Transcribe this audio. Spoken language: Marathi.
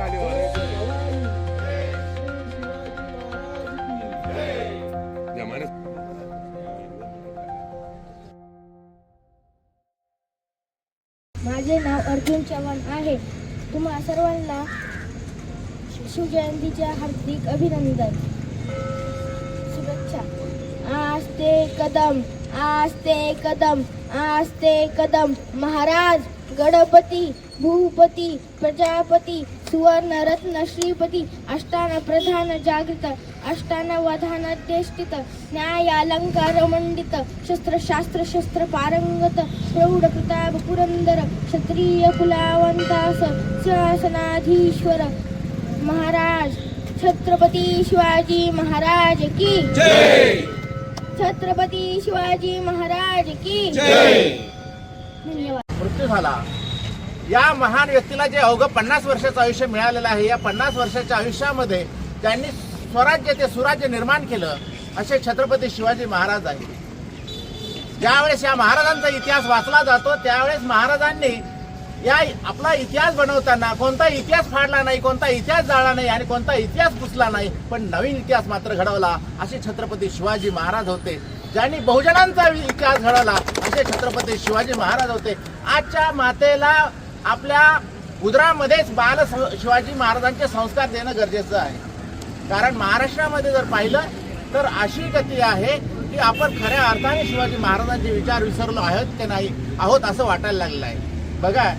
उचलला इकडे माझे नाव अर्जुन चव्हाण आहे. तुम्हा सर्वांना शिवजयंतीच्या हार्दिक अभिनंदन. शुभेच्छा. आज ते कदम आज ते कदम आज ते कदम. महाराज गणपती भूपती प्रजापती सुवर्ण रत्न श्रीपती अष्टान प्रधान जागृत अष्टान वधान देष्टित न्याय अलंकार मंडित शस्त्र शास्त्र शस्त्र पारंगत प्रौढ प्रताप पुरंदर क्षत्रिय कुलावंतास सिंहासनाधीश्वर महाराज छत्रपती शिवाजी महाराज की छत्रपती शिवाजी महाराज की धन्यवाद। मृत्यू झाला. या महान व्यक्तीला जे अवघं पन्नास वर्षाचं आयुष्य मिळालेलं आहे या पन्नास वर्षाच्या आयुष्यामध्ये त्यांनी स्वराज्य ते सुराज्य निर्माण केलं असे छत्रपती शिवाजी महाराज आहेत. ज्यावेळेस या महाराजांचा इतिहास वाचला जातो त्यावेळेस महाराजांनी या आपला इतिहास बनवताना कोणता इतिहास फाडला नाही कोणता इतिहास जाळला नाही आणि कोणता इतिहास पुसला नाही पण नवीन इतिहास मात्र घडवला असे छत्रपती शिवाजी महाराज होते. ज्यांनी बहुजनांचा इतिहास घडवला असे छत्रपती शिवाजी महाराज होते. आजच्या मातेला आपल्या उदरामध्येच बाल शिवाजी महाराजांचे संस्कार देणं गरजेचं आहे. कारण महाराष्ट्रामध्ये जर पाहिलं तर अशी गती आहे की आपण खऱ्या अर्थाने शिवाजी महाराजांचे विचार विसरलो आहोत की नाही आहोत असं वाटायला लागलेलं आहे. बघा